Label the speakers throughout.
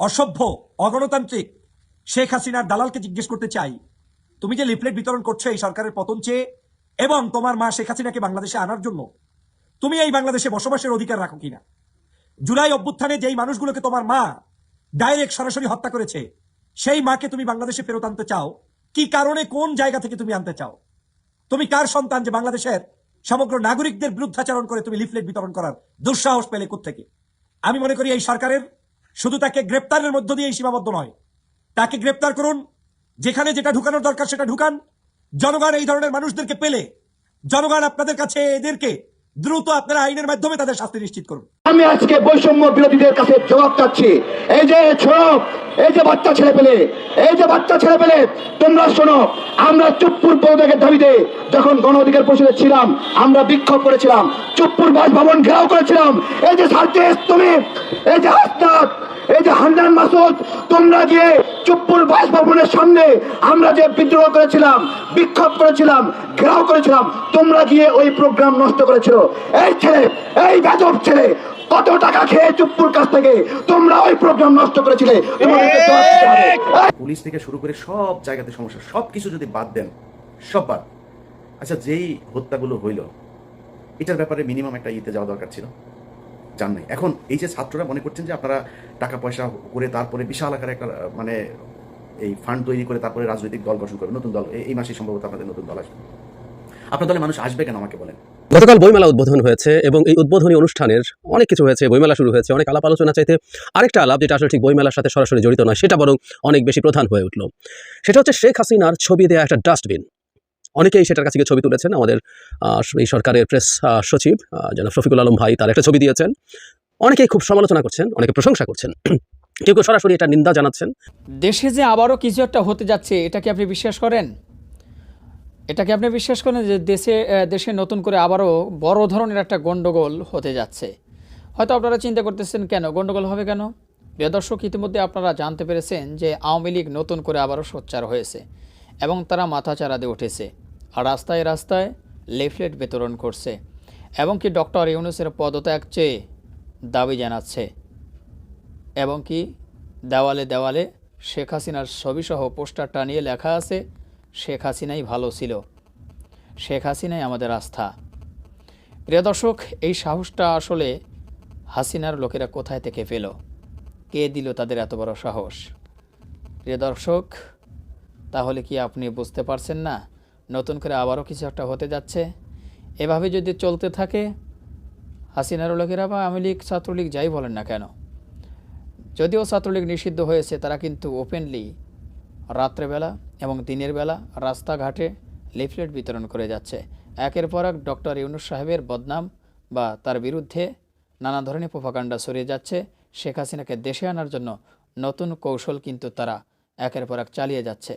Speaker 1: অসভ্য, অগণতান্ত্রিক। শেখ হাসিনার দালালকে জিজ্ঞেস করতে চাই, তুমি যে লিফলেট বিতরণ করছ এই সরকারের পতন চেয়ে, এবং তোমার মা শেখ হাসিনাকে বাংলাদেশে আনার জন্য, তুমি এই বাংলাদেশে বসবাসের অধিকার রাখো কিনা? জুলাই অভ্যুত্থানে যেই মানুষগুলোকে তোমার মা ডাইরেক্ট সরাসরি হত্যা করেছে, সেই মাকে তুমি বাংলাদেশে ফেরত আনতে চাও? কি কারণে কোন জায়গা থেকে তুমি আনতে চাও? তুমি কার সন্তান যে বাংলাদেশের সমগ্র নাগরিকদের বিরুদ্ধাচরণ করে তুমি লিফলেট বিতরণ করার দুঃসাহস পেলে থেকে আমি মনে করি এই সরকারের শুধু তাকে গ্রেপ্তারের মধ্য দিয়েই সীমাবদ্ধ নয়। তাকে গ্রেপ্তার করুন, যেখানে যেটা ঢুকানোর দরকার সেটা ঢুকান। জনগণ এই ধরনের মানুষদেরকে পেলে জনগণ আপনাদের কাছে এদেরকে দ্রুত আপনারা আইনের মাধ্যমে তাদের শাস্তি নিশ্চিত করুন।
Speaker 2: আমি আজকে বৈষম্য বিরোধীদের কাছে জবাব চাচ্ছি। এই যে ছোড়ক এই যে বাচ্চা ছেলে পেলে, এই যে বাচ্চা ছেলে পেলে, তোমরা শোনো, আমরা চুপ্পুর পদত্যাগের দাবিতে যখন গণ অধিকার পরিষদে ছিলাম, আমরা বিক্ষোভ করেছিলাম। চুপ্পুর বাসভবন ঘেরাও করেছিলাম। এই যে সার্জেস তুমি, এই যে হাসনাত এই যে হান্নান মাসুদ তোমরা গিয়ে চুপ্পুর বাসভবনের সামনে আমরা যে বিদ্রোহ করেছিলাম বিক্ষোভ করেছিলাম ঘেরাও করেছিলাম তোমরা গিয়ে ওই প্রোগ্রাম নষ্ট করেছিল। এই ছেলে এই গাজব ছেলে কত টাকা খেয়ে চুপ্পুর কাছ থেকে তোমরা ওই প্রোগ্রাম নষ্ট করেছিলে?
Speaker 3: পুলিশ থেকে শুরু করে সব জায়গাতে সমস্যা সব কিছু যদি বাদ দেন সব বাদ আচ্ছা যেই হত্যাগুলো হইল এটার ব্যাপারে মিনিমাম একটা ইতে যাওয়া দরকার ছিল। জান নাই। এখন এই যে ছাত্ররা মনে করছেন যে আপনারা টাকা পয়সা করে তারপরে বিশাল আকারে একটা মানে এই ফান্ড তৈরি করে তারপরে রাজনৈতিক দল গঠন করবে নতুন দল এই- এই মাসে সম্ভবত আপনাদের নতুন দল আসবে। আপনার দলে মানুষ আসবে কেন আমাকে বলেন?
Speaker 4: গতকাল বইমেলা উদ্বোধন হয়েছে এবং এই উদ্বোধনী অনুষ্ঠানের অনেক কিছু হয়েছে, বইমেলা শুরু হয়েছে, অনেক আলাপ আলোচনা চাইতে আরেকটা আলাপ যেটা আসলে ঠিক বইমেলার সাথে সরাসরি জড়িত নয়, সেটা বরং অনেক বেশি প্রধান হয়ে উঠল। সেটা হচ্ছে শেখ হাসিনার ছবি দেওয়া একটা ডাস্টবিন অনেকেই সেটার কাছে ছবি তুলেছেন। আমাদের এই সরকারের প্রেস সচিব জনাব শফিকুল আলম ভাই তার একটা ছবি দিয়েছেন। অনেকেই খুব সমালোচনা করছেন, অনেকে প্রশংসা করছেন। কেউ কেউ সরাসরি এটা নিন্দা জানাচ্ছেন।
Speaker 5: দেশে যে আবারও কিছু একটা হতে যাচ্ছে, এটা কি আপনি বিশ্বাস করেন? এটা কি আপনি বিশ্বাস করেন যে দেশে দেশে নতুন করে আবারও বড় ধরনের একটা গণ্ডগোল হতে যাচ্ছে? হয়তো আপনারা চিন্তা করতেছেন, কেন? গণ্ডগোল হবে কেন? প্রিয় দর্শক, ইতিমধ্যে আপনারা জানতে পেরেছেন যে আওয়ামী লীগ নতুন করে আবারও সোচ্চার হয়েছে এবং তারা মাথা দিয়ে উঠেছে। রাস্তায় রাস্তায় লিফলেট বিতরণ করছে এবং কি ডক্টর ইউনুসের পদত্যাগ চেয়ে দাবি জানাচ্ছে এবং কি দেওয়ালে দেওয়ালে শেখ হাসিনার ছবিসহ পোস্টার টানিয়ে লেখা আছে, শেখ হাসিনাই ভালো ছিল। শেখ হাসিনাই আমাদের আস্থা। প্রিয় দর্শক, এই সাহসটা আসলে হাসিনার লোকেরা কোথায় থেকে পেল? কে দিল তাদের এত বড় সাহস? প্রিয় দর্শক, তাহলে কি আপনি বুঝতে পারছেন না নতুন করে আবারও কিছু একটা হতে যাচ্ছে। এভাবে যদি চলতে থাকে, হাসিনার লোকেরা বা আওয়ামী লীগ, ছাত্রলীগ যাই বলেন না কেন, যদিও ছাত্রলীগ নিষিদ্ধ হয়েছে, তারা কিন্তু ওপেনলি রাত্রেবেলা এবং দিনের বেলা রাস্তাঘাটে লিফলেট বিতরণ করে যাচ্ছে। একের পর এক ডক্টর ইউনুস সাহেবের বদনাম বা তার বিরুদ্ধে নানা ধরনের প্রোপাকাণ্ডা ছড়িয়ে যাচ্ছে। শেখ হাসিনাকে দেশে আনার জন্য নতুন কৌশল কিন্তু তারা একের পর এক চালিয়ে যাচ্ছে।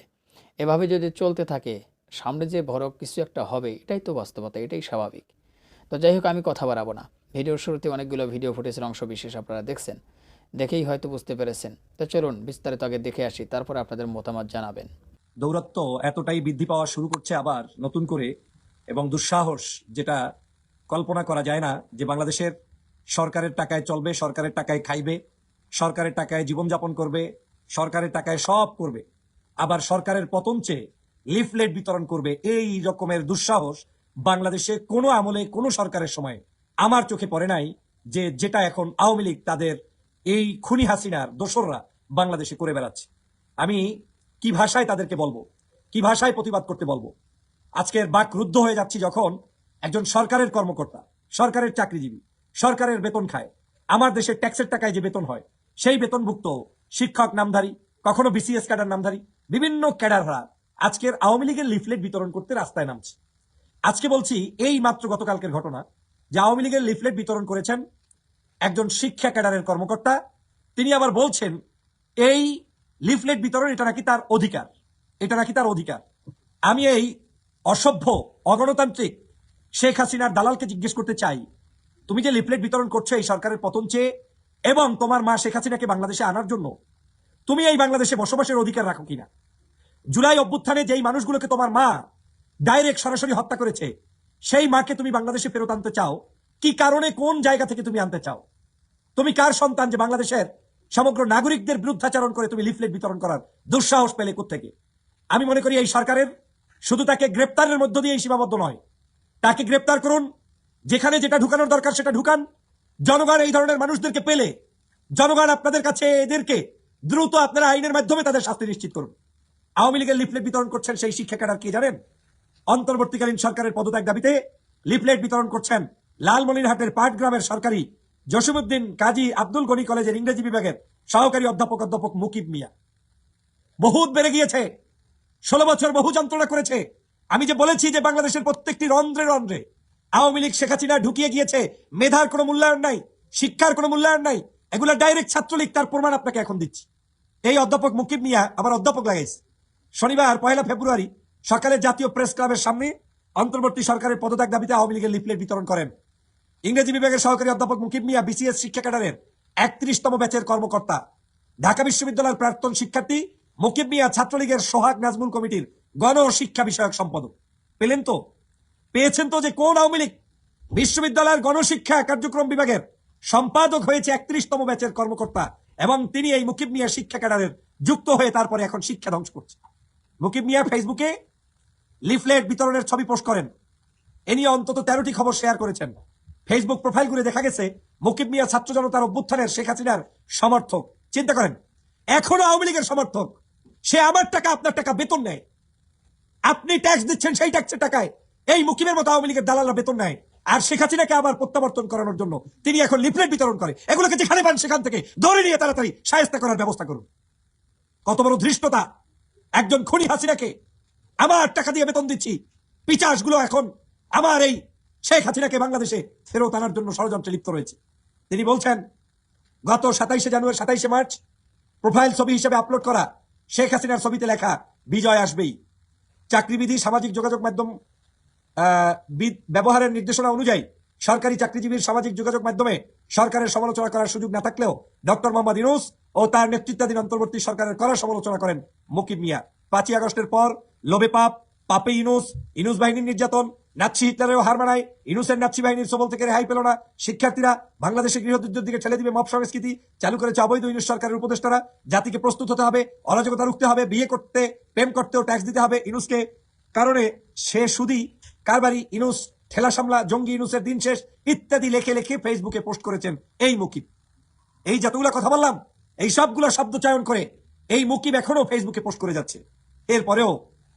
Speaker 5: এভাবে যদি চলতে থাকে সামনে যে বড় কিছু একটা হবে, এটাই তো বাস্তবতা, এটাই স্বাভাবিক। তো যাই হোক, আমি কথা বাড়াবো না। ভিডিওর শুরুতে অনেকগুলো ভিডিও ফুটেজের অংশ বিশেষ আপনারা দেখছেন। দেখেই হয়তো বুঝতে পেরেছেন। তো চলুন, বিস্তারিত আগে দেখে আসি, তারপরে আপনাদের মতামত জানাবেন।
Speaker 1: দৌরত্ব এতটাই বৃদ্ধি পাওয়া শুরু করছে আবার নতুন করে, এবং দুঃসাহস যেটা কল্পনা করা যায় না যে বাংলাদেশের সরকারের টাকায় চলবে, সরকারের টাকায় খাইবে, সরকারের টাকায় জীবনযাপন করবে, সরকারের টাকায় সব করবে। আবার সরকারের পতন চেয়ে লিফলেট বিতরণ করবে এই রকমের দুঃসাহস বাংলাদেশে কোনো আমলে, কোনো সরকারের সময় আমার চোখে পড়ে নাই যে যেটা এখন আওয়ামী লীগ তাদের এই খুনি হাসিনার দোসররা বাংলাদেশে করে বেড়াচ্ছে। আমি কি ভাষায় তাদেরকে বলব? কি ভাষায় প্রতিবাদ করতে বলব? আজকের বাক রুদ্ধ হয়ে যাচ্ছি যখন একজন সরকারের কর্মকর্তা, সরকারের চাকরিজীবী, সরকারের বেতন খায়। আমার দেশের ট্যাক্সের টাকায় যে বেতন হয়, সেই বেতনভুক্ত শিক্ষক নামধারী, কখনো বিসিএস ক্যাডার নামধারী, বিভিন্ন ক্যাডাররা আজকের আওয়ামী লীগের লিফলেট বিতরণ করতে রাস্তায় নামছে। আজকে বলছি, এই মাত্র গতকালকের ঘটনা, যে আওয়ামী লীগের লিফলেট বিতরণ করেছেন একজন শিক্ষা ক্যাডারের কর্মকর্তা। তিনি আবার বলছেন, এই লিফলেট বিতরণ, এটা নাকি তার অধিকার। এটা নাকি তার অধিকার। আমি এই অসভ্য, অগণতান্ত্রিক শেখ হাসিনার দালালকে জিজ্ঞেস করতে চাই, তুমি যে লিফলেট বিতরণ করছ এই সরকারের পতন চেয়ে, এবং তোমার মা শেখ হাসিনাকে বাংলাদেশে আনার জন্য, তুমি এই বাংলাদেশে বসবাসের অধিকার রাখো কিনা? জুলাই অভ্যুত্থানে যেই মানুষগুলোকে তোমার মা ডাইরেক্ট সরাসরি হত্যা করেছে, সেই মাকে তুমি বাংলাদেশে ফেরত আনতে চাও? কি কারণে কোন জায়গা থেকে তুমি আনতে চাও? তুমি কার সন্তান যে বাংলাদেশের সমগ্র নাগরিকদের বিরুদ্ধাচরণ করে তুমি লিফলেট বিতরণ করার দুঃসাহস পেলে থেকে আমি মনে করি এই সরকারের শুধু তাকে গ্রেপ্তারের মধ্য দিয়েই সীমাবদ্ধ নয়। তাকে গ্রেপ্তার করুন, যেখানে যেটা ঢুকানোর দরকার সেটা ঢুকান। জনগণ এই ধরনের মানুষদেরকে পেলে, জনগণ আপনাদের কাছে এদেরকে দ্রুত আপনারা আইনের মাধ্যমে তাদের শাস্তি নিশ্চিত করুন। আওয়ামী লীগের লিফলেট বিতরণ করছেন সেই শিক্ষা কি জানেন? অন্তর্বর্তীকালীন সরকারের পদত্যাগ দাবিতে লিফলেট বিতরণ করছেন লালমনিরহাটের পাটগ্রামের সরকারি জসিমুদ্দিন কাজী আব্দুল গনি কলেজের ইংরেজি বিভাগের সহকারী অধ্যাপক অধ্যাপক মুকিব মিয়া। বহুত বেড়ে গিয়েছে। ষোলো বছর বহু যন্ত্রণা করেছে। আমি যে বলেছি যে বাংলাদেশের প্রত্যেকটি রন্ধ্রে রন্ধ্রে আওয়ামী লীগ শেখ হাসিনা ঢুকিয়ে গিয়েছে, মেধার কোনো মূল্যায়ন নাই, শিক্ষার কোনো মূল্যায়ন নাই, এগুলা ডাইরেক্ট ছাত্রলীগ, তার প্রমাণ আপনাকে এখন দিচ্ছি। এই অধ্যাপক মুকিব মিয়া আবার অধ্যাপক লাগাইছে শনিবার, পয়লা ফেব্রুয়ারি, সকালে জাতীয় প্রেস ক্লাবের সামনে অন্তর্বর্তী সরকারের পদত্যাগ দাবিতে আওয়ামী লীগের লিফলেট বিতরণ করেন। ইংরেজি বিভাগের সহকারী অধ্যাপক মুকিব মিয়া, বিসিএস শিক্ষা ক্যাডারের একত্রিশতম ব্যাচের কর্মকর্তা। ঢাকা বিশ্ববিদ্যালয়ের প্রাক্তন শিক্ষার্থী মুকিব মিয়া ছাত্রলীগের সোহাগ নাজমুল কমিটির গণ শিক্ষা বিষয়ক সম্পাদক। পেলেন তো? পেয়েছেন তো যে কোন আওয়ামী লীগ? বিশ্ববিদ্যালয়ের গণশিক্ষা কার্যক্রম বিভাগের সম্পাদক হয়েছে একত্রিশতম ব্যাচের কর্মকর্তা এবং তিনি এই মুকিব মিয়া শিক্ষা ক্যাডারের যুক্ত হয়ে তারপরে এখন শিক্ষা ধ্বংস করছে মুকিব মিয়া ফেসবুকে লিফলেট বিতরণের ছবি পোস্ট করেন। এ নিয়ে অন্তত তেরোটি খবর শেয়ার করেছেন। ফেসবুক প্রোফাইল দেখা গেছে, মুকিব মিয়া ছাত্র জনতার অভ্যুত্থানের শেখ হাসিনার সমর্থক। চিন্তা করেন, এখনও আওয়ামী লীগের সমর্থক? সে আমার টাকা, আপনার টাকা বেতন নেয়। আপনি ট্যাক্স দিচ্ছেন সেই ট্যাক্সের টাকায়। এই মুকিমের মতো আওয়ামী লীগের দালালরা বেতন নেয়। আর শেখ হাসিনাকে আবার প্রত্যাবর্তন করানোর জন্য তিনি এখন লিফলেট বিতরণ করে। এগুলোকে যেখানে পান সেখান থেকে ধরে নিয়ে তাড়াতাড়ি সায়স্তা করার ব্যবস্থা করুন। কত বড় ধৃষ্টতা। একজন খুনি হাসিনাকে আমার টাকা দিয়ে বেতন দিচ্ছি। পিচাসগুলো এখন আমার এই শেখ হাসিনাকে বাংলাদেশে ফেরত আনার জন্য ষড়যন্ত্রে লিপ্ত রয়েছে। তিনি বলছেন, গত সাতাইশে জানুয়ারি, সাতাইশে মার্চ প্রোফাইল ছবি হিসেবে আপলোড করা শেখ হাসিনার ছবিতে লেখা বিজয় আসবেই। চাকরিবিধি, সামাজিক যোগাযোগ মাধ্যম ব্যবহারের নির্দেশনা অনুযায়ী সরকারি চাকরিজীবীর সামাজিক যোগাযোগ মাধ্যমে সরকারের সমালোচনা করার সুযোগ না থাকলেও ডক্টর মোহাম্মদ ইনুস ও তার নেতৃত্বাধীন অন্তর্বর্তী সরকারের কড়া সমালোচনা করেন মুকিব মিয়া, পাঁচই আগস্টের পর লোবে পাপ, পাপে ইনুস ইনুস বাহিনীর নির্যাতন, নাৎসি হিটলারেও হার মানায়, ইনুসের নাৎসি বাহিনীর সবল থেকে রেহাই পেল না। শিক্ষার্থীরা বাংলাদেশের গৃহযুদ্ধের দিকে ঠেলে দিবে মব সংস্কৃতি, চালু করেছে অবৈধ ইনুস সরকারের উপদেষ্টারা। জাতিকে প্রস্তুত হতে হবে, অরাজকতা রুখতে হবে, বিয়ে করতে, প্রেম করতেও ট্যাক্স দিতে হবে ইনুসকে। কারণে সে সুদি, কারবারি ইনুস, ঠেলা সামলা, জঙ্গি ইনুসের দিন শেষ, ইত্যাদি লেখে লেখে ফেসবুকে পোস্ট করেছেন এই মুকিব। এই যতগুলো কথা বললাম, এই সবগুলো শব্দ চয়ন করে এই মুকিম এখনও ফেসবুকে পোস্ট করে যাচ্ছে। এরপরেও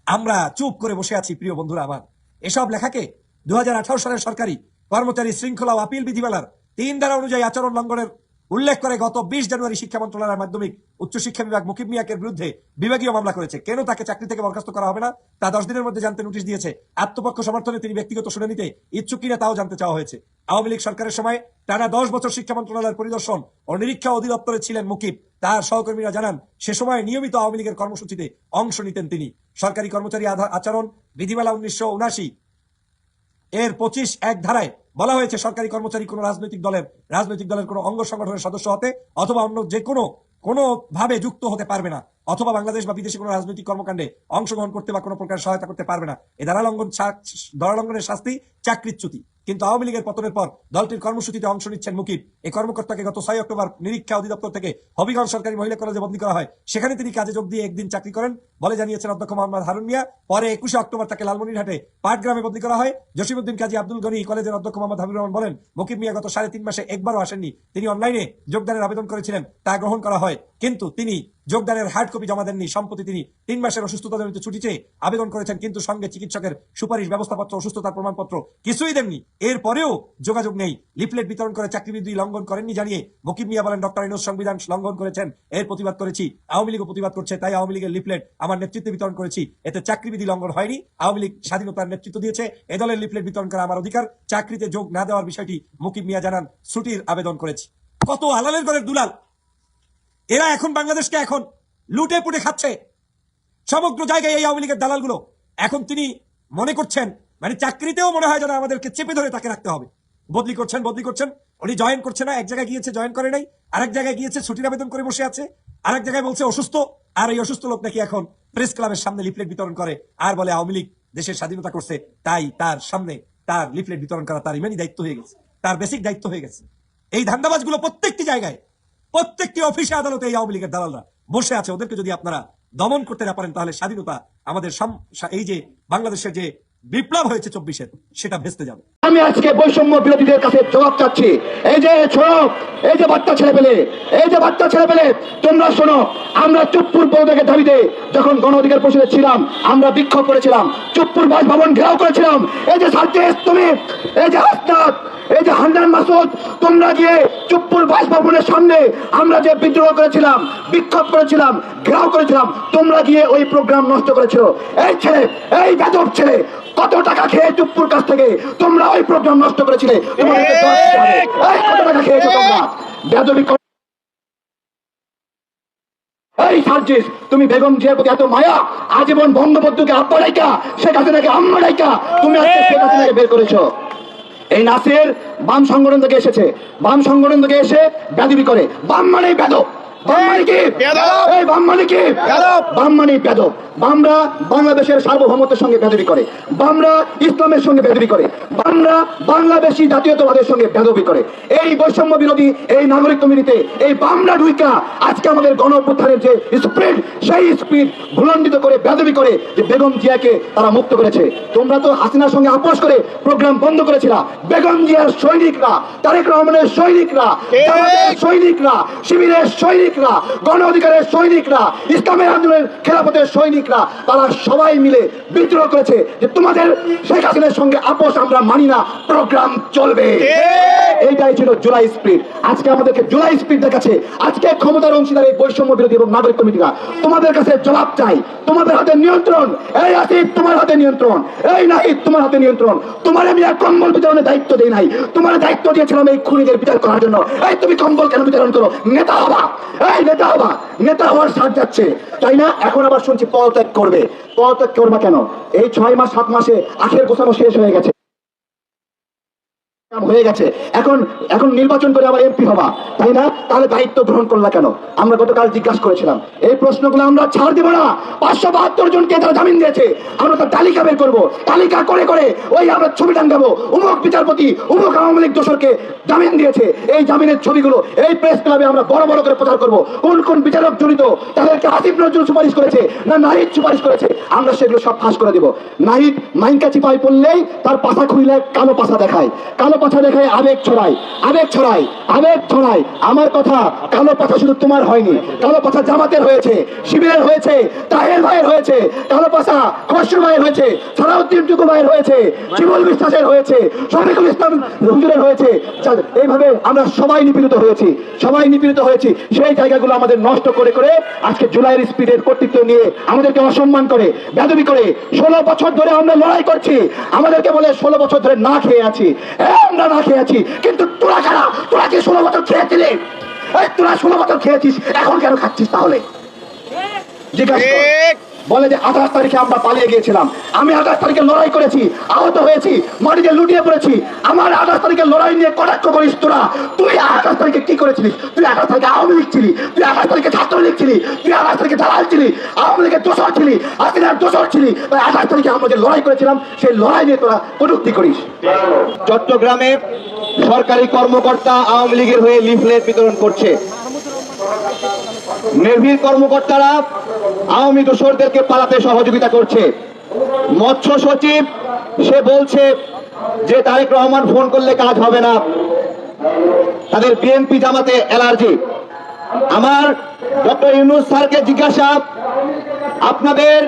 Speaker 1: আমরা চুপ করে বসে আছি, প্রিয় বন্ধুরা আমার। এসব লেখাকে দু হাজার আঠারো সালের সরকারি কর্মচারী শৃঙ্খলা ও আপিল বিধিমালার তিন ধারা অনুযায়ী আচরণ লঙ্ঘনের উল্লেখ করে গত বিশ জানুয়ারি শিক্ষা মন্ত্রণালয়ের মাধ্যমিক উচ্চশিক্ষা বিভাগ মুকিব মিয়াকের বিরুদ্ধে বিভাগীয় মামলা করেছে। কেন তাকে চাকরি থেকে বরখাস্ত করা হবে না? তা দশ দিনের মধ্যে জানতে নোটিশ দিয়েছে। আত্মপক্ষ সমর্থনে তিনি ব্যক্তিগত শুনে নিতে ইচ্ছুক কিনা তাও জানতে চাওয়া হয়েছে। আওয়ামী লীগ সরকারের সময় টানা দশ বছর শিক্ষা মন্ত্রণালয়ের পরিদর্শন ও নিরীক্ষা অধিদপ্তরে ছিলেন মুকিব। তার সহকর্মীরা জানান, সে সময় নিয়মিত আওয়ামী লীগের কর্মসূচিতে অংশ নিতেন তিনি। সরকারি কর্মচারী আচরণ, বিধিমালা উনিশশো উনাশি এর পঁচিশ এক ধারায় বলা হয়েছে সরকারি কর্মচারী কোনো রাজনৈতিক দলের রাজনৈতিক দলের কোনো অঙ্গ সংগঠনের সদস্য হতে অথবা অন্য যে কোনো কোনো ভাবে যুক্ত হতে পারবে না। অথবা বাংলাদেশ বা বিদেশে কোনো রাজনৈতিক কর্মকাণ্ডে অংশগ্রহণ করতে বা কোনো প্রকার সহায়তা করতে পারবে না। এ ধারা লঙ্ঘন ধারা লঙ্ঘনের শাস্তি চাকরিচ্যুতি কিন্তু আওয়ামী লীগের পতনের পর দলটির কর্মসূচিতে অংশ নিচ্ছেন মুকিব। এই কর্মকর্তাকে গত ছয় অক্টোবর নিরীক্ষা অধিদপ্তর থেকে হবিগঞ্জ সরকারি মহিলা কলেজে বদলি করা হয়। সেখানে তিনি কাজে যোগ দিয়ে একদিন চাকরি করেন। বলে জানিয়েছেন অধ্যক্ষ মোহাম্মদ হারুন মিয়া, পরে একুশে অক্টোবর তাকে লালমনিরহাটে পাটগ্রামে বদলি করা হয়। জসিমুদ্দিন কাজী আব্দুল গনি কলেজের অধ্যক্ষ মোহাম্মদ হাবিবুর রহমান বলেন, মুকিব মিয়া গত সাড়ে তিন মাসে একবারও আসেননি। তিনি অনলাইনে যোগদানের আবেদন করেছিলেন, তা গ্রহণ করা হয়। কিন্তু তিনি যোগদানের হার্ড কপি জমা দেননি। সম্প্রতি তিনি তিন মাসের অসুস্থতাজনিত ছুটি চেয়ে আবেদন করেছেন, কিন্তু সঙ্গে চিকিৎসকের সুপারিশ ব্যবস্থাপত্র, অসুস্থতার প্রমাণপত্র কিছুই দেননি। এরপরেও যোগাযোগ নেই। লিফলেট বিতরণ করে চাকরিবিধি লঙ্ঘন করেননি জানিয়ে মুকিব মিয়া বলেন, ডক্টর ইনুস সংবিধান লঙ্ঘন করেছেন। এর প্রতিবাদ করেছি। আওয়ামী লীগও প্রতিবাদ করছে, তাই আওয়ামী লীগের লিফলেট আমার নেতৃত্বে বিতরণ করেছি। এতে চাকরিবিধি লঙ্ঘন হয়নি। আওয়ামী লীগ স্বাধীনতার নেতৃত্ব দিয়েছে। এ দলের লিফলেট বিতরণ করা আমার অধিকার। চাকরিতে যোগ না দেওয়ার বিষয়টি মুকিব মিয়া জানান, ছুটির আবেদন করেছি। কত আলালের ঘরের দুলাল! এরা এখন বাংলাদেশকে এখন লুটে পুটে খাচ্ছে। সমগ্র জায়গায় এই আওয়ামী লীগের দালালগুলো। এখন তিনি মনে করছেন মানে চাকরিতেও মনে হয় যেন আমাদেরকে চেপে ধরে তাকে রাখতে হবে। বদলি করছেন বদলি করছেন। উনি জয়েন করছে না, এক জায়গায় গিয়েছে, জয়েন করে নাই। আরেক জায়গায় গিয়েছে, ছুটির আবেদন করে বসে আছে। আরেক জায়গায় বলছে, অসুস্থ। আর এই অসুস্থ লোক নাকি এখন প্রেস ক্লাবের সামনে লিফলেট বিতরণ করে। আর বলে, আওয়ামী লীগ দেশের স্বাধীনতা করছে, তাই তার সামনে তার লিফলেট বিতরণ করা তার ইমানি দায়িত্ব হয়ে গেছে। তার বেসিক দায়িত্ব হয়ে গেছে। এই ধান্দাবাজগুলো প্রত্যেকটি জায়গায় প্রত্যেকটি অফিসে আদালতে এই আওয়ামী লীগের দালালরা বসে আছে। ওদেরকে যদি আপনারা দমন করতে না পারেন, তাহলে স্বাধীনতা আমাদের এই যে বাংলাদেশের যে বিপ্লব হয়েছে চব্বিশের, সেটা ভেস্তে যাবে।
Speaker 2: আমি আজকে বৈষম্য বিরোধীদের কাছে জবাব চাচ্ছি। এই যে ছোড়ক এই যে বাচ্চা ছেলে পেলে এই যে বাচ্চা ছেলে পেলে তোমরা শোনো, আমরা চুপ্পুর পদত্যাগের দাবিতে যখন গণ অধিকার পরিষদে ছিলাম, আমরা বিক্ষোভ করেছিলাম, চুপ্পুর বাসভবন ঘেরাও করেছিলাম। এই যে সার্জেস তুমি, এই যে হাসনাত এই যে হান্নান মাসুদ, তোমরা গিয়ে চুপ্পুর বাসভবনের সামনে আমরা যে বিদ্রোহ করেছিলাম, বিক্ষোভ করেছিলাম, ঘেরাও করেছিলাম, তোমরা গিয়ে ওই প্রোগ্রাম নষ্ট করেছিল এই ছেলে, এই গাজব ছেলে কত টাকা খেয়ে চুপ্পুর কাছ থেকে তোমরা ওই প্রোগ্রাম নষ্ট করেছিলে? তোমাদেরকে কত টাকা খেয়েছো তোমরা? বেদবি এই সার্জিস তুমি বেগম জিয়ার প্রতি এত মায়া আজীবন বঙ্গবন্ধুকে আব্বা ডাইকা শেখ হাসিনাকে আম্মা ডাইকা তুমি আজকে শেখ হাসিনাকে বের করেছ। এই নাসির বাম সংগঠন থেকে এসেছে। বাম সংগঠন থেকে এসে ব্যাধবি করে। বাম মানে বেদব বাম কি এই বাম কি বাম বেদব বামরা বাংলাদেশের সার্বভৌমত্বের সঙ্গে বেদবি করে। বামরা ইসলামের সঙ্গে বেদবি করে। বামরা বাংলাদেশি জাতীয়তাবাদের সঙ্গে বেদবি করে। এই বৈষম্য বিরোধী এই নাগরিক কমিটিতে এই বামরা ঢুইকা আজকে আমাদের গণ যে স্পিড সেই স্পিড ভুলণ্ডিত করে বেদবি করে যে বেগম জিয়াকে তারা মুক্ত করেছে। তোমরা তো হাসিনার সঙ্গে আপোষ করে প্রোগ্রাম বন্ধ করেছিল। বেগম জিয়ার সৈনিকরা তারেক রহমানের সৈনিকরা সৈনিকরা শিবিরের সৈনিকরা গণ অধিকারের সৈনিকরা ইসলামের আন্দোলনের খেলাপথের সৈনিকরা তারা সবাই মিলে বিদ্রোহ করেছে যে তোমাদের শেখ হাসিনার সঙ্গে আপোষ আমরা মানি না প্রোগ্রাম চলবে। এইটাই ছিল জুলাই স্পিড আজকে আমাদেরকে জুলাই স্পিড দেখাচ্ছে। আজকে ক্ষমতার অংশীদার এই বৈষম্য বিরোধী এবং নাগরিক কমিটিরা তোমাদের কাছে জবাব চাই। তোমাদের হাতে নিয়ন্ত্রণ। এই আসিফ তোমার হাতে নিয়ন্ত্রণ। এই নাহিদ তোমার হাতে নিয়ন্ত্রণ। তোমার আমি আর কম্বল বিতরণের দায়িত্ব দেই নাই। তোমার দায়িত্ব দিয়েছিলাম এই খুনিদের বিচার করার জন্য। এই তুমি কম্বল কেন বিতরণ করো? নেতা হবা। নেতা হবা নেতা হওয়ার সাথ যাচ্ছে। তাই না? এখন আবার শুনছি পদত্যাগ করবে। পদত্যাগ করবা কেন? এই ছয় মাস, সাত মাসে আখের গোছানো শেষ হয়ে গেছে। হয়ে গেছে। এখন এখন নির্বাচন করে আবার এমপি হবা। তাই না? তাহলে দায়িত্ব গ্রহণ করলা কেন? আমরা গতকাল জিজ্ঞাসা করেছিলাম। এই প্রশ্নগুলো আমরা ছাড় দিব না। পাঁচশো বাহাত্তর জনকে তারা জামিন দিয়েছে। আমরা তার তালিকা বের করব। তালিকা করে করে ওই আমরা ছবি টাঙ্গাবো উমুক বিচারপতি, উমুক আওয়ামী লীগ দোষরকে জামিন দিয়েছে। এই জামিনের ছবিগুলো, এই প্রেস ক্লাবে আমরা বড় বড় করে প্রচার করব। কোন কোন বিচারক জড়িত, তাদেরকে আসিফ নজরুল সুপারিশ করেছে না নাহিদ সুপারিশ করেছে, আমরা সেগুলো সব ফাঁস করে দেব। নাহিদ মাইনকা চিপাই পড়লেই তার পাশা খুইলে কালো পাশা দেখায়। কালো পাশা দেখায় আবেগ ছড়ায় আবেগ ছড়ায় আবেগ ছড়ায়। আমার কথা কালো পাশা শুধু তোমার হয়নি। কালো পাশা জামাতের হয়েছে, শিবিরের হয়েছে, তাহের ভাইয়ের হয়েছে, কালো পাশা খসরু ভাইয়ের হয়েছে, সালাউদ্দিন টুকু ভাইয়ের হয়েছে শিবুল বিশ্বাসের হয়েছে, শফিকুল ইসলাম হুজুরের হয়েছে। এইভাবে আমরা সবাই নিপীড়িত হয়েছি, সবাই নিপীড়িত হয়েছি। সেই জায়গাগুলো আমাদের নষ্ট করে করে আজকে জুলাইয়ের স্পিডের কর্তৃত্ব নিয়ে আমাদেরকে অসম্মান করে, বেদবি করে। ষোলো বছর ধরে আমরা লড়াই করছি। আমাদেরকে বলে ষোলো বছর ধরে না খেয়ে আছি। আমরা না খেয়েছি, কিন্তু তোরা কারা? তোরা যে ষোলো বছর খেয়েছিলে? তোরা ষোলো বছর খেয়েছিস, এখন কেন খাচ্ছিস তাহলে? জিজ্ঞাসা। বলে যে আঠাশ তারিখে আমরা পালিয়ে গিয়েছিলাম। আমি আঠাশ তারিখে লড়াই করেছি, আহত হয়েছি, মাটিতে লুটিয়ে পড়েছি। আমার আঠাশ তারিখে লড়াই নিয়ে কটাক্ষ করিস তোরা? তুই আঠাশ তারিখে কি করেছিলিস? তুই আঠাশ তারিখে আওয়ামী লীগ ছিলি, তুই আঠাশ তারিখে ছাত্র লীগ ছিলি, তুই আঠাশ তারিখে দালাল ছিলি, আওয়ামী লীগের দোষর ছিলি, হাসিনার দোষর ছিলি। তাই আঠাশ তারিখে আমরা যে লড়াই করেছিলাম, সেই লড়াই নিয়ে তোরা কটুক্তি করিস। চট্টগ্রামে সরকারি কর্মকর্তা আওয়ামী লীগের হয়ে লিফলেট বিতরণ করছে। নেভির কর্মকর্তারা আওয়ামী দোসরদেরকে পালাতে সহযোগিতা করছে। মৎস্য সচিব, সে বলছে যে তারেক রহমান ফোন করলে কাজ হবে না। তাদের বিএনপি জামাতে অ্যালার্জি। আমার ডক্টর ইউনুস স্যারকে জিজ্ঞাসা, আপনাদের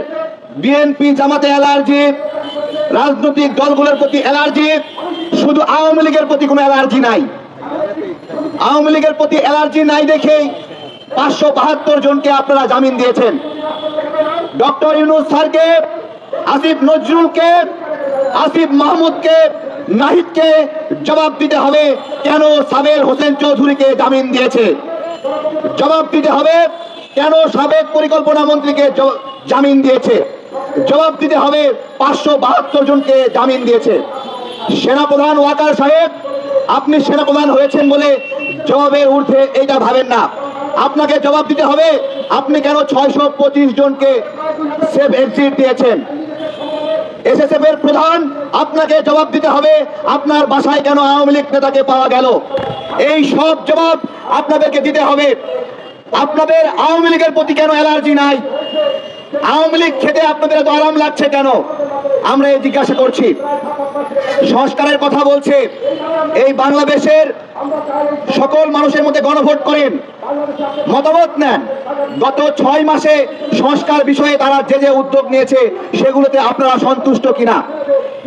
Speaker 2: বিএনপি জামাতে অ্যালার্জি? রাজনৈতিক দলগুলোর প্রতি অ্যালার্জি? শুধু আওয়ামী লীগের প্রতি কোনো অ্যালার্জি নাই। আওয়ামী লীগের প্রতি অ্যালার্জি নাই দেখেই পাঁচশো বাহাত্তর জনকে আপনারা জামিন দিয়েছেন। ডক্টর ইউনুস স্যারকে, আসিফ নজরুলকে, আসিফ মাহমুদকে, নাহিদকে জবাব দিতে হবে কেন সাবের হোসেন চৌধুরীকে জামিন দিয়েছে? জবাব দিতে হবে কেন সাবেক পরিকল্পনা মন্ত্রীকে জামিন দিয়েছে? জবাব দিতে হবে পাঁচশো বাহাত্তর জনকে জামিন দিয়েছে। সেনাপ্রধান ওয়াকার সাহেব, আপনি সেনাপ্রধান হয়েছেন বলে জবাবের ঊর্ধ্বে এইটা ভাবেন না। আপনাকে জবাব দিতে হবে, আপনি কেন ছয়শো পঁচিশ জনকে সেফ এক্সিট দিয়েছেন? এসএসএফ এর প্রধান, আপনাকে জবাব দিতে হবে, আপনার বাসায় কেন আওয়ামী লীগ নেতাকে পাওয়া গেল? এই সব জবাব আপনাদেরকে দিতে হবে। আপনাদের আওয়ামী লীগের প্রতি কেন অ্যালার্জি নাই? আওয়ামী লীগ খেতে আপনাদের এত আরাম লাগছে কেন? আমরা এই জিজ্ঞাসা করছি। সংস্কারের কথা বলছে। এই বাংলাদেশের সকল মানুষের মধ্যে গণভোট করেন। মতামত নেন। গত ছয় মাসে সংস্কার বিষয়ে তারা যে যে উদ্যোগ নিয়েছে, সেগুলোতে আপনারা সন্তুষ্ট কিনা?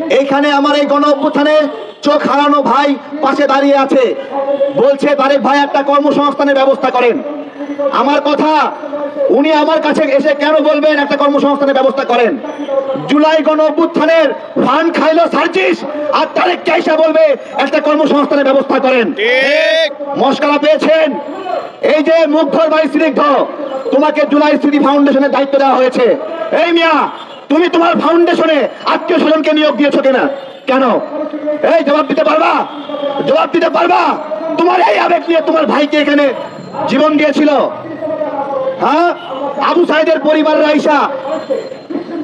Speaker 2: এইখানে আমার এই গণ অভ্যুত্থানে চোখ হারানো ভাই পাশে দাঁড়িয়ে আছে। বলছে তারেক ভাই একটা কর্মসংস্থানের ব্যবস্থা করেন। আমার কথা উনি আমার কাছে এসে কেন বলবেন একটা কর্মসংস্থানের ব্যবস্থা করেন? জুলাই গণ অভ্যুত্থানের ফান খাইলো সার্জিস আর তারেক কাইসা বলবে একটা কর্মসংস্থানের ব্যবস্থা করেন? মস্কারা পেয়েছেন। এই যে মুগ্ধর ভাই স্নিগ্ধ তোমাকে জুলাই স্মৃতি ফাউন্ডেশনের দায়িত্ব দেওয়া হয়েছে। এই মিয়া তুমি তোমার ফাউন্ডেশনে আত্মীয় স্বজনকে নিয়োগ দিয়েছ কিনা? কেন? এই জবাব দিতে পারবা? জবাব দিতে পারবা? তোমার এই আবেগ নিয়ে তোমার ভাইকে এখানে জীবন দিয়েছিল। হ্যাঁ? আবু সাইদের পরিবারের আইসা,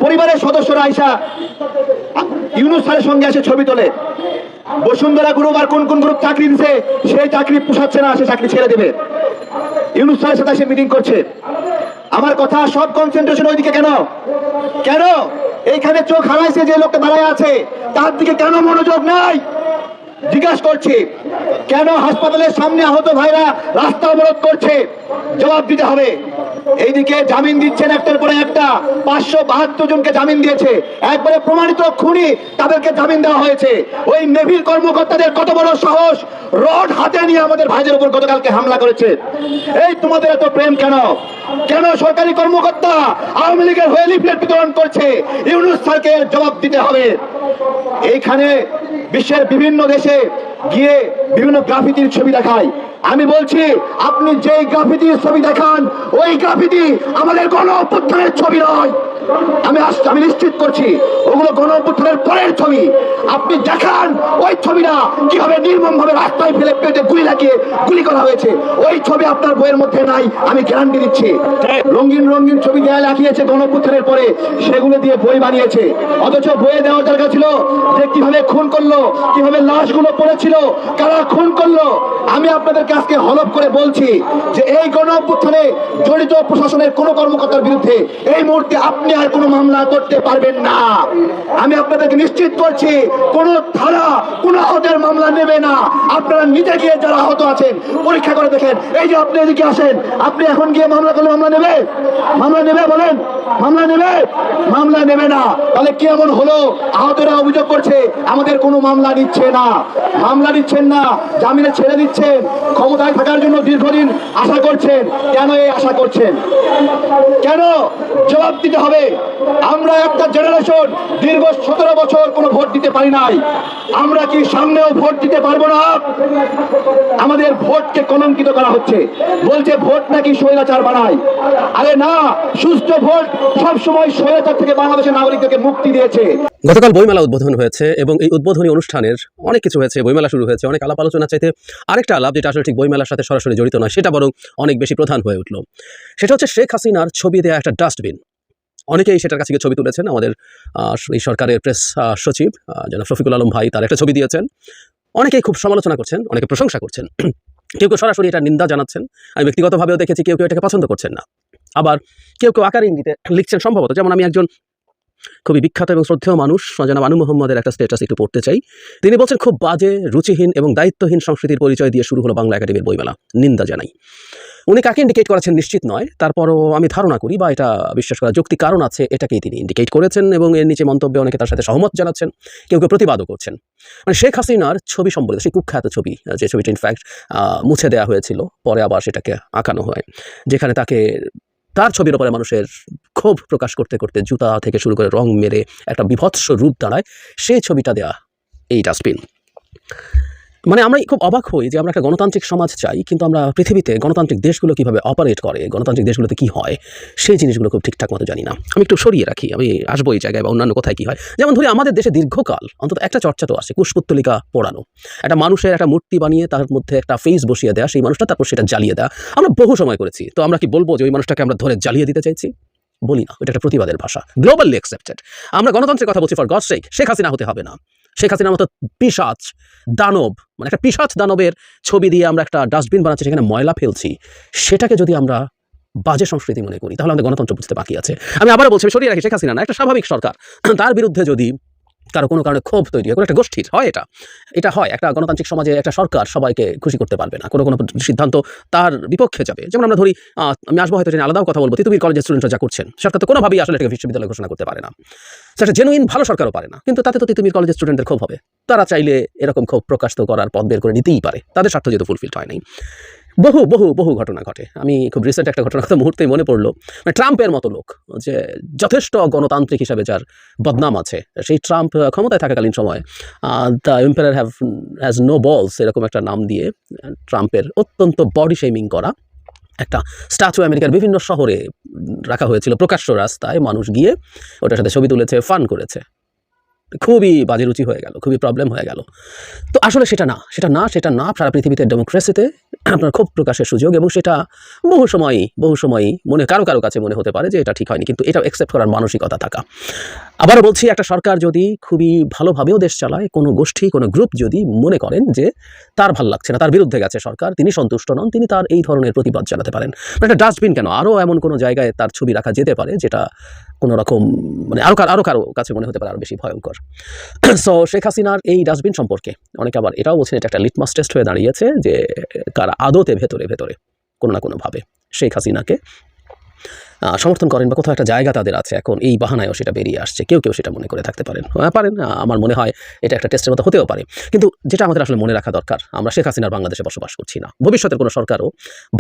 Speaker 2: পরিবারের সদস্যরা আইসা, ইউনুস স্যারের সঙ্গে এসে ছবি তোলে। বসুন্ধরা গ্রুপ আর কোন কোন গ্রুপ চাকরি দিছে, সেই চাকরি পোষাচ্ছে না, সে চাকরি ছেড়ে দেবে। ইউনুস স্যারের সাথে সে মিটিং করছে। আমার কথা সব কনসেন্ট্রেশন ওইদিকে কেন? কেন? এইখানে চোখ হারাইছে যে লোকটা দাঁড়ায় আছে, তার দিকে কেন মনোযোগ নাই? জিজ্ঞাসা করছি, কেন হাসপাতালের সামনে আহত ভাইরা রাস্তা অবরোধ করছে? জবাব দিতে হবে। এইদিকে জামিন দিচ্ছেন একটার পরে একটা, পাঁচশো বাহাত্তর জনকে জামিন দিয়েছে। একবারে প্রমাণিত খুনি তাদেরকে জামিন দেওয়া হয়েছে। ওই নেভির কর্মকর্তাদের কত বড় সাহস? রড হাতে নিয়ে আমাদের ভাইদের উপর গতকালকে হামলা করেছে। এই তোমাদের এত প্রেম কেন? কেন সরকারি কর্মকর্তা আওয়ামী লীগের হয়ে লিফলেট বিতরণ করছে? ইউনুস স্যারকে জবাব দিতে হবে। এইখানে বিশ্বের বিভিন্ন দেশে গিয়ে বিভিন্ন গ্রাফিতির ছবি দেখায়। আমি বলছি, আপনি যেই গ্রাফিতির ছবি দেখান, ওই গ্রাফিতি আমাদের গণ ছবি নয়। আমি আমি নিশ্চিত করছি, ওগুলো গণ পরের ছবি। আপনি দেখান ওই ছবিটা কীভাবে নির্মম ভাবে রাস্তায় ফেলে পেটে গুলি লাগিয়ে গুলি করা হয়েছে। ওই ছবি আপনার বইয়ের মধ্যে নাই, আমি গ্যারান্টি দিচ্ছি। রঙিন রঙিন ছবি দেয়ালে আঁকিয়েছে গণ অভ্যুত্থানের পরে, সেগুলো দিয়ে বই বানিয়েছে। অথচ বইয়ে দেওয়ার দরকার ছিল যে কীভাবে খুন করল, কীভাবে লাশগুলো পড়েছিল, কারা খুন করল। আমি আপনাদেরকে আজকে হলপ করে বলছি যে এই গণ জড়িত প্রশাসনের কোন কর্মকর্তার বিরুদ্ধে এই মুহূর্তে আপনি আর কোনো মামলা করতে পারবেন না। আমি আপনাদেরকে নিশ্চিত করছি, কোন থানা কোন আহতের মামলা নেবে না। আপনারা নিজে গিয়ে যারা আহত আছেন, পরীক্ষা করে দেখেন। এই যে আপনি এদিকে আসেন, আপনি এখন গিয়ে মামলা করলে মামলা নেবে? মামলা নেবে বলেন? মামলা নেবে? মামলা নেবে না। তাহলে কি এমন হলো? আহতরা অভিযোগ করছে, আমাদের কোনো মামলা নিচ্ছে না। মামলা নিচ্ছেন না, জামিনে ছেড়ে দিচ্ছেন, ক্ষমতায় থাকার জন্য দীর্ঘদিন আশা করছেন। কেন এই আশা করছেন? কেন? জবাব দিতে হবে। আমরা একটা জেনারেশন দীর্ঘ সতেরো বছর কোনো ভোট দিতে পারি নাই। আমরা কি সামনেও ভোট দিতে পারব না? আমাদের ভোটকে কলঙ্কিত করা হচ্ছে। বলছে ভোট নাকি স্বৈরাচার বানায়। আরে না সুস্থ ভোট সবসময় স্বৈরাচার থেকে বাংলাদেশের নাগরিকদেরকে মুক্তি দিয়েছে।
Speaker 4: গতকাল বইমেলা উদ্বোধন হয়েছে এবং এই উদ্বোধনী অনুষ্ঠানের অনেক কিছু হয়েছে। বইমেলা শুরু হয়েছে, অনেক আলাপ আলোচনা চাইতে আরেকটা আলাপ যেটা আসলে ঠিক বইমেলার সাথে সরাসরি জড়িত নয়, সেটা বরং অনেক বেশি প্রধান হয়ে উঠল। সেটা হচ্ছে শেখ হাসিনার ছবি দেওয়া একটা ডাস্টবিন অনেকেই সেটার কাছে ছবি তুলেছেন। আমাদের এই সরকারের প্রেস সচিব জনাব শফিকুল আলম ভাই তার একটা ছবি দিয়েছেন। অনেকেই খুব সমালোচনা করছেন, অনেকে প্রশংসা করছেন। কেউ কেউ সরাসরি এটা নিন্দা জানাচ্ছেন। আমি ব্যক্তিগতভাবেও দেখেছি কেউ কেউ এটাকে পছন্দ করছেন না। আবার কেউ কেউ আকার ইঙ্গিতে লিখছেন সম্ভবত, যেমন আমি একজন খুবই বিখ্যাত এবং শ্রদ্ধেয় মানুষ, জনাব আনু মোহাম্মদের একটা স্টেটাস একটু পড়তে চাই। তিনি বলছেন, খুব বাজে, রুচিহীন এবং দায়িত্বহীন সংস্কৃতির পরিচয় দিয়ে শুরু হলো বাংলা একাডেমির বইমেলা। নিন্দা জানাই। উনি কাকে ইন্ডিকেট করেছেন নিশ্চিত নয়, তারপরও আমি ধারণা করি বা এটা বিশ্বাস করার যৌক্তিক কারণ আছে, এটাকেই তিনি ইন্ডিকেট করেছেন এবং এর নিচে মন্তব্যে অনেকে তার সাথে সহমত জানাচ্ছেন, কেউ কেউ প্রতিবাদও করছেন। মানে শেখ হাসিনার ছবি সম্বলিত, সেই কুখ্যাত ছবি যে ছবিটা ইনফ্যাক্ট মুছে দেওয়া হয়েছিল, পরে আবার সেটাকে আঁকানো হয়, যেখানে তাকে, তার ছবির ওপরে মানুষের ক্ষোভ প্রকাশ করতে করতে জুতা থেকে শুরু করে রং মেরে একটা বিভৎস রূপ দাঁড়ায়, সেই ছবিটা দেয়া এই ডাস্টবিন মানে আমরা খুব অবাক হই যে আমরা একটা গণতান্ত্রিক সমাজ চাই, কিন্তু আমরা পৃথিবীতে গণতান্ত্রিক দেশগুলো কীভাবে অপারেট করে, গণতান্ত্রিক দেশগুলোতে কি হয়, সেই জিনিসগুলো খুব ঠিকঠাক মতো জানি না। আমি একটু সরিয়ে রাখি, আমি আসব এই জায়গায় বা অন্যান্য কোথায় কি হয়। যেমন ধরি আমাদের দেশে দীর্ঘকাল অন্তত একটা চর্চা তো আছে, কুশপুত্তলিকা পোড়ানো। একটা মানুষের একটা মূর্তি বানিয়ে তার মধ্যে একটা ফেস বসিয়ে দেওয়া সেই মানুষটা তারপর সেটা জ্বালিয়ে দেওয়া আমরা বহু সময় করেছি, তো আমরা কি বলব যে ওই মানুষটাকে আমরা ধরে জ্বালিয়ে দিতে চাইছি? বলি না, এটা একটা প্রতিবাদের ভাষা গ্লোবালি অ্যাকসেপ্টেড আমরা গণতন্ত্রের কথা বলছি for God sake Sheikh Hasina হতে হবে না। শেখ হাসিনার মতো পিসাচ দানব মানে একটা পিসাচ দানবের ছবি দিয়ে আমরা একটা ডাস্টবিন বানাচ্ছি, সেখানে ময়লা ফেলছি, সেটাকে যদি আমরা বাজে সংস্কৃতি মনে করি, তাহলে আমাদের গণতন্ত্র বুঝতে বাকি আছে। আমি আবারও বলছি সরিয়ে রাখি, শেখ হাসিনা না, একটা স্বাভাবিক সরকার। তার বিরুদ্ধে যদি কারও কোনো কারণে ক্ষোভ তৈরি হয়, কোনো একটা গোষ্ঠীর হয় এটা। এটা হয়, একটা গণতান্ত্রিক সমাজে একটা সরকার সবাইকে খুশি করতে পারবে না, কোনো কোনো সিদ্ধান্ত তার বিপক্ষে যাবে। যেমন আমরা ধরি আমি আসব হয়তো আলাদাও কথা বলব তিতুমির কলেজের স্টুডেন্টরা যা করছেন, সরকার তো কোনোভাবেই আসলে এটাকে বিশ্ববিদ্যালয় ঘোষণা করতে পারে না। সেটা জেনুইন ভালো সরকারও পারে না, কিন্তু তাতে তো তিতুমির কলেজের স্টুডেন্টদের ক্ষোভ হবে। তারা চাইলে এরকম ক্ষোভ প্রকাশ তো করার পথ বের করে নিতেই পারে, তাদের স্বার্থ যেহেতু ফুলফিলড হয় নাই। বহু বহু বহু ঘটনা ঘটে। আমি খুব রিসেন্ট একটা ঘটনা কথা মুহূর্তেই মনে পড়ল। মানে ট্রাম্পের মতো লোক, যে যথেষ্ট গণতান্ত্রিক হিসাবে যার বদনাম আছে, সেই ট্রাম্প ক্ষমতায় থাকাকালীন সময় the empire have has no balls এরকম একটা নাম দিয়ে, ট্রাম্পের অত্যন্ত বডি শেমিং করা একটা স্ট্যাচু আমেরিকার বিভিন্ন শহরে রাখা হয়েছিল প্রকাশ্য রাস্তায়। মানুষ গিয়ে ওটার সাথে ছবি তুলেছে ফান করেছে। খুবই বাজে রুচি হয়ে গেল, খুবই প্রবলেম হয়ে গেল। তো আসলে সেটা না সেটা না সেটা না, সারা পৃথিবীতে ডেমোক্রেসিতে আপনার খুব প্রকাশের সুযোগ এবং সেটা বহু সময়ই বহু সময়ই মনে, কারও কারও কাছে মনে হতে পারে যে এটা ঠিক হয়নি, কিন্তু এটা অ্যাকসেপ্ট করার মানসিকতা থাকা। আবারও বলছি, একটা সরকার যদি খুবই ভালোভাবেও দেশ চালায়, কোনো গোষ্ঠী, কোনো গ্রুপ যদি মনে করেন যে তার ভালো লাগছে না, তার বিরুদ্ধে গেছে সরকার, তিনি সন্তুষ্ট নন, তিনি তার এই ধরনের প্রতিবাদ জানাতে পারেন। মানে একটা ডাস্টবিন কেন? আরও এমন কোনো জায়গায় তার ছবি রাখা যেতে পারে যেটা কোনো রকম মানে আরও কার আরও কারও কাছে মনে হতে পারে আরও বেশি ভয়ঙ্কর। সো শেখ হাসিনার এই ডাস্টবিন সম্পর্কে অনেকে আবার এটাও বলছেন, এটা একটা লিটমাস টেস্ট হয়ে দাঁড়িয়েছে যে কারা আদতে ভেতরে ভেতরে, কোনো না কোনোভাবে শেখ হাসিনাকে সমর্থন করেন বা কোথাও একটা জায়গা তাদের আছে, এখন এই বাহানায়ও সেটা বেরিয়ে আসছে। কেউ কেউ সেটা মনে করে থাকতে পারেন। পারেন আমার মনে হয় এটা একটা টেস্টের মতো হতেও পারে। কিন্তু যেটা আমাদের আসলে মনে রাখা দরকার, আমরা শেখ হাসিনার বাংলাদেশে বসবাস করছি না। ভবিষ্যতের কোনো সরকারও,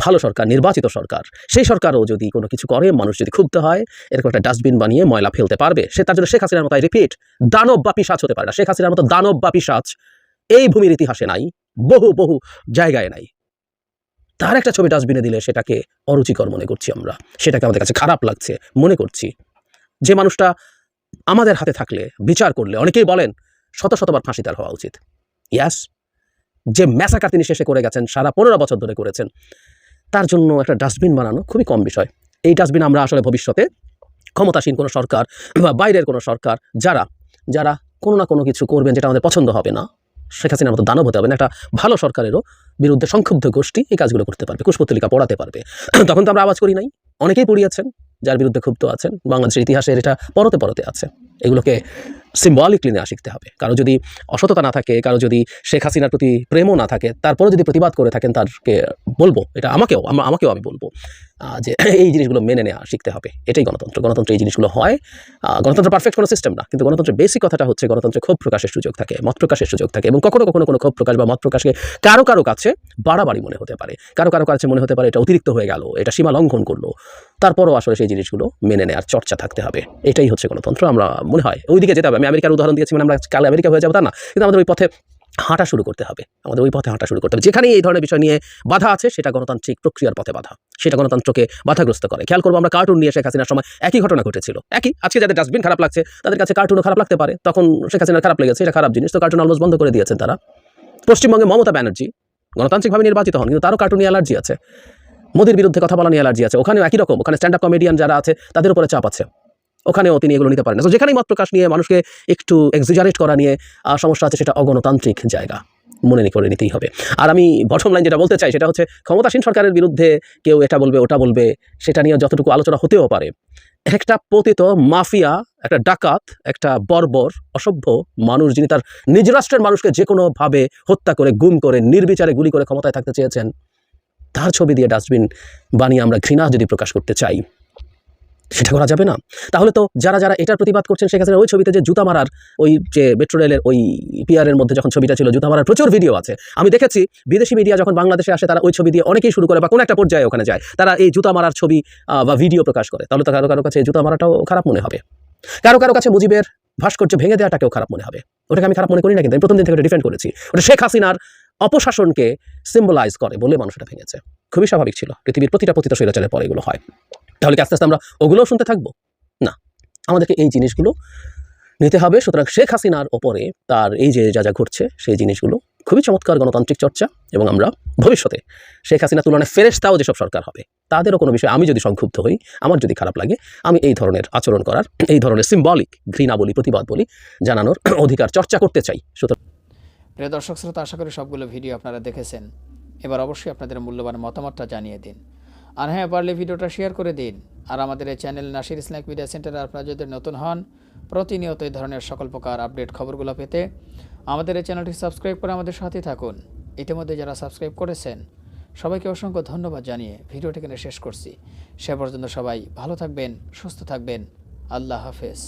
Speaker 4: ভালো সরকার, নির্বাচিত সরকার, সেই সরকারও যদি কোনো কিছু করে, মানুষ যদি ক্ষুব্ধ হয়, এরকম একটা ডাস্টবিন বানিয়ে ময়লা ফেলতে পারবে, সে তার জন্য শেখ হাসিনার মতো রিপিট দানব বা পিসাচ হতে পারে না। শেখ হাসিনার মতো দানব বা পিসাচ এই ভূমির ইতিহাসে নাই, বহু বহু জায়গায় নাই। তার একটা ছবি ডাস্টবিনে দিলে সেটাকে অরুচিকর মনে করছি আমরা। সেটাকে আমাদের কাছে খারাপ লাগছে মনে করছি। যে মানুষটা আমাদের হাতে থাকলে, বিচার করলে, অনেকেই বলেন শত শতবার ফাঁসি তার হওয়া উচিত। ইয়াস যে ম্যাসাকার তিনি শেষে করে গেছেন, সারা পনেরো বছর ধরে করেছেন, তার জন্য একটা ডাস্টবিন বানানো খুবই কম বিষয়। এই ডাস্টবিন আমরা আসলে ভবিষ্যতে ক্ষমতাসীন কোনো সরকার বা বাইরের কোনো সরকার, যারা যারা কোনো না কোনো কিছু করবেন যেটা আমাদের পছন্দ হবে না, শেখ হাসিনার মতো দানব হতে হবে না, একটা ভালো সরকারেরও বিরুদ্ধে সংক্ষুব্ধ গোষ্ঠী এই কাজগুলো করতে পারবে কুশপত্রিকা পড়াতে পারবে। তখন তো আমরা আওয়াজ করি নাই। অনেকেই পড়িয়েছেন, যার বিরুদ্ধে ক্ষুব্ধ আছেন। বাংলাদেশের ইতিহাসের এটা পরতে পরতে আছে। এগুলোকে সিম্বলিকলি নেওয়া শিখতে হবে। কারও যদি অসততা না থাকে, কারও যদি শেখ হাসিনার প্রতি প্রেমও না থাকে তারপরে যদি প্রতিবাদ করে থাকেন, তারকে বলব। এটা আমাকেও, আমা- আমাকেও আমি বলব যে এই জিনিসগুলো মেনে নেওয়া শিখতে হবে। এটাই গণতন্ত্র। গণতন্ত্র এই জিনিসগুলো হয় গণতন্ত্র পারফেক্ট কোনো সিস্টেম না। কিন্তু গণতন্ত্রের বেসিক কথাটা হচ্ছে গণতন্ত্রে ক্ষোভ প্রকাশের সুযোগ থাকে, মত প্রকাশের সুযোগ থাকে এবং কখনো কখনো কোনো ক্ষোভ প্রকাশ বা মত প্রকাশকে কারও কারও কাছে বাড়াবাড়ি মনে হতে পারে। কারও কারও কাছে মনে হতে পারে এটা অতিরিক্ত হয়ে গেল, এটা সীমা লঙ্ঘন করল। তারপরও আসলে সেই জিনিসগুলো মেনে নেওয়ার চর্চা থাকতে হবে। এটাই হচ্ছে গণতন্ত্র, আমরা মনে হয়। ওইদিকে যেতে হবে। আমি আমেরিকার উদাহরণ দিয়েছি মানে আমরা কাল আমেরিকা হয়ে যাব, তা না। কিন্তু আমাদের ওই পথে হাঁটা শুরু করতে হবে। আমাদের ওই পথে হাঁটা শুরু করতে হবে। যেখানেই এই ধরনের বিষয় নিয়ে বাধা আছে, সেটা গণতান্ত্রিক প্রক্রিয়ার পথে বাধা। সেটা গণতন্ত্রকে বাধাগ্রস্ত করে। খেয়াল করব আমরা কার্টুন নিয়ে শেখ হাসিনার সময় একই ঘটনা ঘটেছিল। একই? আজকে যাদের ডাস্টবিন খারাপ লাগছে, তাদের কাছে কার্টুনও খারাপ লাগতে পারে। তখন শেখ হাসিনার খারাপ লেগেছে, এটা খারাপ জিনিস। তো কার্টুন অলমোস্ট বন্ধ করে দিয়েছেন তারা। পশ্চিমবঙ্গে মমতা ব্যানার্জি গণতান্ত্রিকভাবে নির্বাচিত হন, কিন্তু তারও কার্টুনে অ্যালার্জি আছে। মোদির বিরুদ্ধে কথা বলা নিয়ে অ্যালার্জি আছে। ওখানেও একই রকম। ওখানে স্ট্যান্ড আপ কমেডিয়ান যারা আছে, তাদের উপরে চাপ আছে। ওখানেও তিনি এগুলো নিতে পারেন না। তো যেখানেই মত প্রকাশ নিয়ে, মানুষকে একটু এক্সিজারেট করা নিয়ে সমস্যা আছে, সেটা অগণতান্ত্রিক জায়গা। মনে করে নিতেই হবে। আর আমি বটম লাইন যেটা বলতে চাই, সেটা হচ্ছে ক্ষমতাসীন সরকারের বিরুদ্ধে কেউ এটা বলবে, ওটা বলবে, সেটা নিয়ে যতটুকু আলোচনা হতেও পারে, একটা পতিত মাফিয়া, একটা ডাকাত, একটা বর্বর, অসভ্য মানুষ যিনি তার নিজ রাষ্ট্রের মানুষকে যে কোনোভাবে হত্যা করে, গুম করে, নির্বিচারে গুলি করে ক্ষমতায় থাকতে চেয়েছেন, তার ছবি দিয়ে ডাস্টবিন বানিয়ে আমরা ঘৃণা যদি প্রকাশ করতে চাই সেটা করা যাবে না। তাহলে তো যারা যারা এটার প্রতিবাদ করছেন সেক্ষেত্রে ওই ছবিতে যে জুতা মারার, ওই যে মেট্রো রেলের ওই পিয়ারের মধ্যে যখন ছবিটা ছিল, জুতা মারার প্রচুর ভিডিও আছে। আমি দেখেছি বিদেশি মিডিয়া যখন বাংলাদেশে আসে, তারা ওই ছবি দিয়ে অনেকেই শুরু করে বা কোনো একটা পর্যায়ে ওখানে যায়। তারা এই জুতা মারার ছবি বা ভিডিও প্রকাশ করে। তাহলে তো কারও কারও কাছে জুতা মারাটাও খারাপ মনে হবে। কারও কারও কাছে মুজিবের ভাস্কর্য ভেঙে দেওয়াটাকেও খারাপ মনে হবে। ওটাকে আমি খারাপ মনে করি না কিন্তু, আমি প্রথম দিন থেকে ডিফেন্ড করেছি। ওটা শেখ হাসিনার অপশাসনকে সিম্বলাইজ করে বলে মানুষটা ভেঙেছে। খুবই স্বাভাবিক ছিল। পৃথিবীর প্রতিটা পতিত স্বৈরাচারের পরে এগুলো হয়। তাহলে আস্তে আস্তে আমরা ওগুলোও শুনতে থাকব? না। আমাদেরকে এই জিনিসগুলো নিতে হবে। সুতরাং শেখ হাসিনার ওপরে তার এই যে যা যা ঘটছে, সেই জিনিসগুলো খুবই চমৎকার গণতান্ত্রিক চর্চা এবং আমরা ভবিষ্যতে শেখ হাসিনা তুলনায় ফেরেস্তাও যেসব সরকার হবে, তাদেরও কোনো বিষয়ে আমি যদি সংক্ষুব্ধ হই, আমার যদি খারাপ লাগে, আমি এই ধরনের আচরণ করার, এই ধরনের সিম্বলিক ঘৃণা বলি প্রতিবাদ বলি, জানানোর অধিকার চর্চা করতে চাই। সুতরাং
Speaker 5: প্রিয় দর্শক শ্রোতা, আশা করি সবগুলো ভিডিও আপনারা দেখেছেন। এবার অবশ্যই আপনাদের মূল্যবান মতামতটা জানিয়ে দিন। আর হ্যাঁ পারলে ভিডিওটা শেয়ার করে দিন। আর আমাদের এই চ্যানেল নাসির ইসলামিক মিডিয়া সেন্টারে আপনারা যদি নতুন হন, প্রতিনিয়ত এই ধরনের সকল প্রকার আপডেট খবরগুলো পেতে আমাদের এই চ্যানেলটি সাবস্ক্রাইব করে আমাদের সাথে থাকুন। ইতিমধ্যে যারা সাবস্ক্রাইব করেছেন, সবাইকে অসংখ্য ধন্যবাদ জানিয়ে ভিডিওটি এখানে শেষ করছি। সে পর্যন্ত সবাই ভালো থাকবেন, সুস্থ থাকবেন। আল্লাহ হাফেজ।